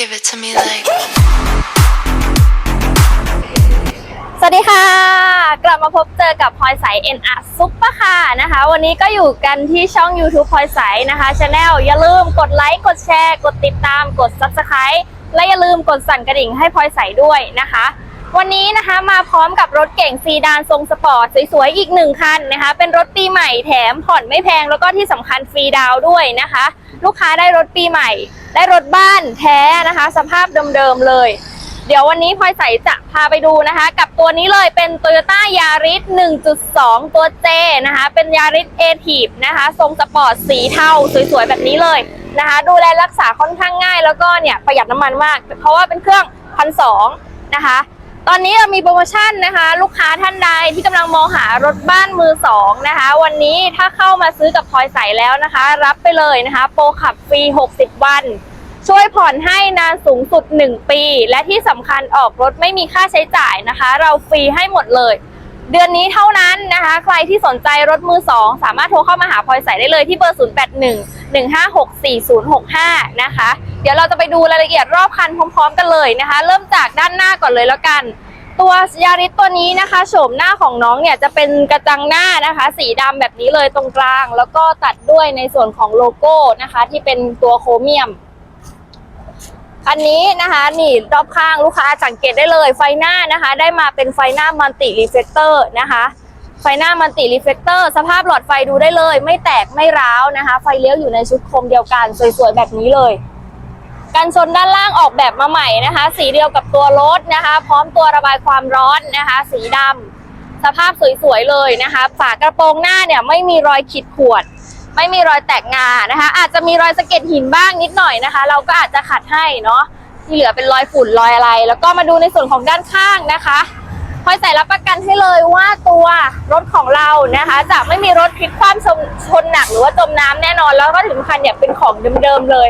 Give it to me like. สวัสดีค่ะ กลับมาพบเจอกับพลอยใส NR ซุปเปอร์ค่ะนะคะ วันนี้ก็อยู่กันที่ช่อง YouTube พลอยใสนะคะชาแนลอย่าลืมกดไลค์ กดแชร์ กดติดตาม กด Subscribe และอย่าลืมกดสั่นกระดิ่งให้พลอยใสด้วยนะคะ วันนี้นะคะมาพร้อมกับรถเก่งซีดานทรงสปอร์ตสวยๆอีกหนึ่งคันนะคะ เป็นรถปีใหม่แถมผ่อนไม่แพงแล้วก็ที่สำคัญฟรีดาวด้วยนะคะ ลูกค้าได้รถปีใหม่ ได้รถบ้านแท้นะคะ สภาพเดิมๆเลย เดี๋ยววันนี้พลอยใสจะพาไปดูนะคะ กับตัวนี้เลยเป็น Toyota Yaris 1.2 ตัว J นะคะ เป็น Yaris a t i v นะคะ ทรงสปอร์ตสีเทาสวยๆแบบนี้เลยนะคะ ดูแลรักษาค่อนข้างง่ายแล้วก็เนี่ยประหยัดน้ำมันมาก เพราะว่าเป็นเครื่องพันสองนะคะ ตอนนี้เรามีโปรโมชั่นนะคะ ลูกค้าท่านใดที่กำลังมองหารถบ้านมือสองนะคะ วันนี้ถ้าเข้ามาซื้อกับพลอยใสแล้วนะคะ รับไปเลยนะคะ โปรขับฟรี 60 วัน ช่วยผ่อนให้นานสูงสุด 1 ปี และที่สำคัญออกรถไม่มีค่าใช้จ่ายนะคะ เราฟรีให้หมดเลย เดือนนี้เท่านั้นนะคะ ใครที่สนใจรถมือ2สามารถโทรเข้ามาหาพลอยใสได้เลยที่เบอร์ 081 156 4065 นะคะ เดี๋ยวเราจะไปดูรายละเอียดรอบคันพร้อม ๆ กันเลยนะคะ เริ่มจากด้านหน้าก่อนเลยแล้วกัน ตัวยาริสตัวนี้นะคะโฉมหน้าของน้องเนี่ยจะเป็นกระจังหน้านะคะ สีดำแบบนี้เลยตรงกลาง แล้วก็ตัดด้วยในส่วนของโลโก้นะคะ ที่เป็นตัวโครเมียมคันนี้นะคะนี่รอบข้างลูกค้าสังเกตได้เลยไฟหน้านะคะ ได้มาเป็นไฟหน้ามัลติรีเฟลเตอร์นะคะไฟหน้ามัลติรีเฟลเตอร์สภาพหลอดไฟดูได้เลย ไม่แตกไม่ร้าวนะคะ ไฟเลี้ยวอยู่ในชุดโคมเดียวกัน สวยๆ แบบนี้เลย กันชนด้านล่างออกแบบมาใหม่นะคะ สีเดียวกับตัวรถนะคะ พร้อมตัวระบายความร้อนนะคะ สีดำสภาพสวยๆเลยนะคะ ฝากระโปรงหน้าเนี่ยไม่มีรอยขีดข่วน ไม่มีรอยแตกงานะคะ อาจจะมีรอยสะเก็ดหินบ้างนิดหน่อยนะคะ เราก็อาจจะขัดให้เนาะที่เหลือเป็นรอยฝุ่นรอยอะไร แล้วก็มาดูในส่วนของด้านข้างนะคะพอยใส่รับประกันให้เลยว่าตัวรถของเรานะคะ จะไม่มีรถพลิกคว่ำชนหนักหรือว่าจมน้ำแน่นอนแล้วก็ถึงคันเนี่ยเป็นของเดิมๆเลย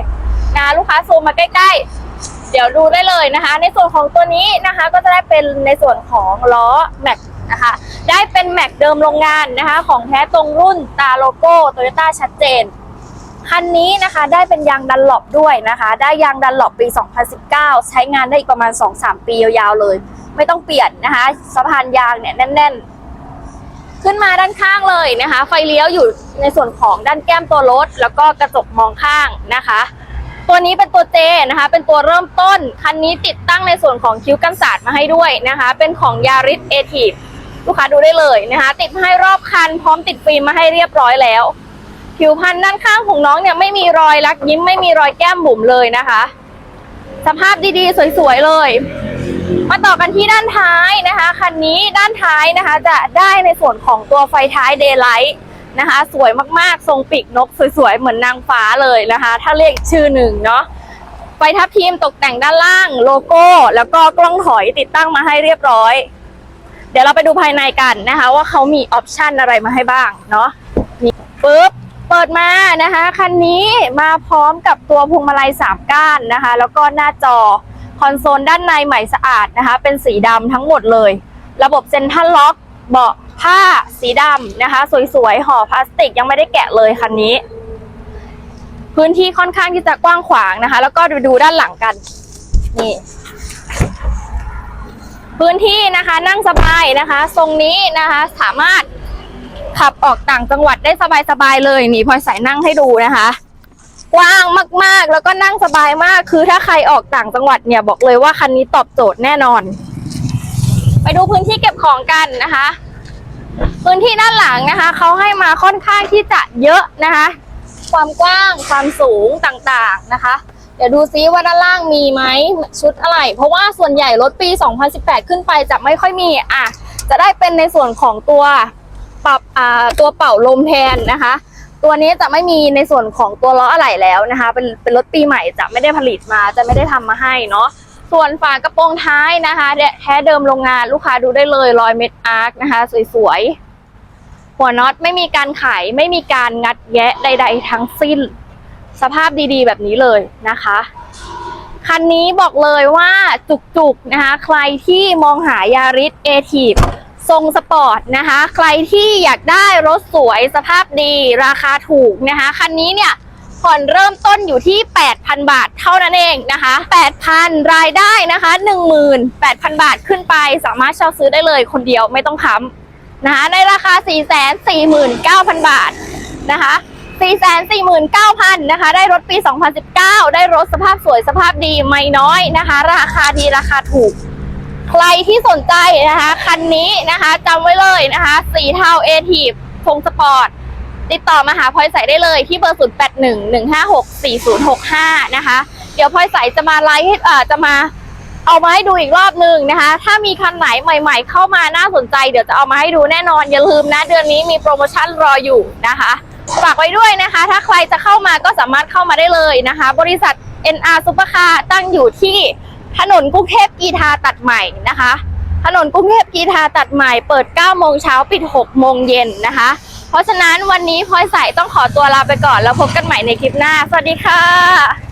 นะลูกค้าซูมมาใกล้ๆ เดี๋ยวดูได้เลยนะคะ ในส่วนของตัวนี้นะคะก็จะได้เป็นในส่วนของล้อแม็กนะคะได้เป็นแม็กเดิมโรงงานนะคะ ของแท้ตรงรุ่นตาโลโก้โตโยต้าชัดเจนคันนี้นะคะได้เป็นยางดันหลบด้วยนะคะ ได้ยางดันหลบปี 2019 ใช้งานได้อีกประมาณ 2-3 ปียาวๆเลย ไม่ต้องเปลี่ยนนะคะสะพานยางเนี่ยแน่น ๆ ขึ้นมาด้านข้างเลยนะคะ ไฟเลี้ยวอยู่ในส่วนของด้านแก้มตัวรถ แล้วก็กระจกมองข้างนะคะ ตัวนี้เป็นตัวเจนะคะ เป็นตัวเริ่มต้น คันนี้ติดตั้งในส่วนของคิ้วกันศาสตร์มาให้ด้วยนะคะ เป็นของยาริสเอทีฟลูกค้าดูได้เลยนะคะ ติดมาให้รอบคันพร้อมติดฟิล์มมาให้เรียบร้อยแล้ว ผิวพรรณด้านข้างของน้องเนี่ยไม่มีรอยรักยิ้มไม่มีรอยแก้มบุ๋มเลยนะคะ สภาพดีๆ สวยๆเลย มาต่อกันที่ด้านท้ายนะคะ คันนี้ด้านท้ายนะคะ จะได้ในส่วนของตัวไฟท้ายเดย์ไลท์ นะคะ สวยมากๆ ทรงปีกนกสวยๆ เหมือนนางฟ้าเลยนะคะ ถ้าเรียกชื่อหนึ่งเนาะไฟทับทีมตกแต่งด้านล่างโลโก้ แล้วก็กล้องถอยติดตั้งมาให้เรียบร้อย เดี๋ยวเราไปดูภายในกันนะคะ ว่าเขามีออปชันอะไรมาให้บ้างเนาะนี่ปุ๊บเปิดมานะคะคันนี้มาพร้อมกับตัวพวงมาลัย 3 ก้านนะคะ แล้วก็หน้าจอคอนโซลด้านในใหม่สะอาดนะคะ เป็นสีดำทั้งหมดเลย ระบบเซ็นทรัลล็อกเบาะ ผ้าสีดำนะคะ สวยๆห่อพลาสติกยังไม่ได้แกะเลยคันนี้ พื้นที่ค่อนข้างที่จะกว้างขวางนะคะ แล้วก็ดูดูด้านหลังกัน นี่พื้นที่นะคะนั่งสบายนะคะ ทรงนี้นะคะสามารถขับออกต่างจังหวัดได้สบายๆเลยนี่พลอยใส่นั่งให้ดูนะคะ กว้างมากๆแล้วก็นั่งสบายมากคือถ้าใครออกต่างจังหวัดเนี่ยบอกเลยว่าคันนี้ตอบโจทย์แน่นอน ไปดูพื้นที่เก็บของกันนะคะ พื้นที่ด้านหลังนะคะเขาให้มาค่อนข้างที่จะเยอะนะคะ ความกว้างความสูงต่างๆนะคะ เดี๋ยวดูซิว่าด้านล่างมีไหมชุดอะไร เพราะว่าส่วนใหญ่รถปี 2018 ขึ้นไปจะไม่ค่อยมีอะจะได้เป็นในส่วนของตัวปรับอ่าตัวเป่าลมแทนนะคะ ตัวนี้จะไม่มีในส่วนของตัวล้ออะไหล่แล้วนะคะ เป็นเป็นรถปีใหม่จะไม่ได้ผลิตมาจะไม่ได้ทำมาให้เนาะ ส่วนฝากระโปรงท้ายนะคะแท้เดิมโรงงานลูกค้าดูได้เลยรอยเม็ดอาร์คนะคะ สวยๆ หัวน็อตไม่มีการไขไม่มีการงัดแยะใด ๆ ทั้งสิ้น สภาพดีๆ แบบนี้เลยนะคะ คันนี้บอกเลยว่าจุกๆนะคะ ใครที่มองหายาริสเอทีฟทรงสปอร์ตนะคะ ใครที่อยากได้รถสวยสภาพดีราคาถูกนะคะ คันนี้เนี่ย ผ่อนเริ่มต้นอยู่ที่ 8,000 บาทเท่านั้นเองนะคะ 8,000 รายได้นะคะ 18,000 บาทขึ้นไปสามารถเช่าซื้อได้เลยคนเดียวไม่ต้องค้ำนะคะ ในราคา 449,000 บาทนะคะ449,000นะคะ ได้รถปี 2019 ได้รถสภาพสวยสภาพดีไม่น้อยนะคะ ราคาดีราคาถูก ใครที่สนใจนะคะ คันนี้นะคะจำไว้เลยนะคะ สีเทาเอทีฟทรงสปอร์ต ติดต่อมาหาพลอยใสได้เลยที่เบอร์ 0 8 1 1 5 6 4 0 6 5 นะคะ เดี๋ยวพลอยใสจะมาไลฟ์ให้อ่อจะมาเอามาให้ดูอีกรอบหนึ่งนะคะ ถ้ามีคันไหนใหม่ ๆ เข้ามาน่าสนใจ เดี๋ยวจะเอามาให้ดูแน่นอน อย่าลืมนะ เดือนนี้มีโปรโมชั่นรออยู่นะคะ ฝากไว้ด้วยนะคะ ถ้าใครจะเข้ามาก็สามารถเข้ามาได้เลยนะคะ บริษัท NR Supercar ตั้งอยู่ที่ถนนกรุงเทพกีทาตัดใหม่นะคะ ถนนกรุงเทพกีทาตัดใหม่ เปิด 9 โมงเช้าปิด 6 โมงเย็นนะคะ เพราะฉะนั้นวันนี้พลอยใสต้องขอตัวลาไปก่อนแล้วพบกันใหม่ในคลิปหน้า สวัสดีค่ะ